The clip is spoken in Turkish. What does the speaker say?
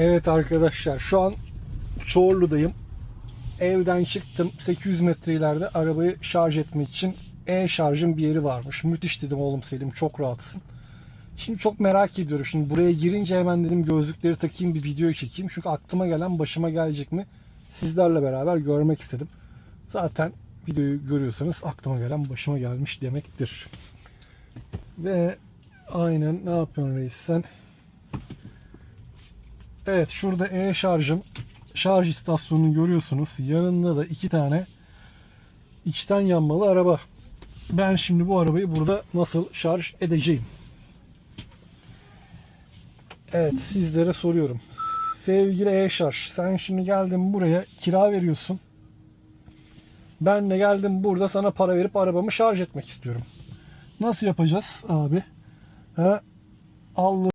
Evet arkadaşlar şu an Çorlu'dayım. Evden çıktım 800 metre ileride arabayı şarj etmek için e-şarjın bir yeri varmış. Müthiş dedim oğlum Selim çok rahatsın. Şimdi çok merak ediyorum. Şimdi buraya girince hemen dedim gözlükleri takayım bir video çekeyim. Çünkü aklıma gelen başıma gelecek mi sizlerle beraber görmek istedim. Zaten videoyu görüyorsanız aklıma gelen başıma gelmiş demektir. Ve aynen ne yapıyorsun reis sen? Evet şurada e-şarjım şarj istasyonunu görüyorsunuz. Yanında da iki tane içten yanmalı araba. Ben şimdi bu arabayı burada nasıl şarj edeceğim? Evet sizlere soruyorum. Sevgili e-şarj sen şimdi geldin buraya kira veriyorsun. Ben de geldim burada sana para verip arabamı şarj etmek istiyorum. Nasıl yapacağız abi? Ha? Allah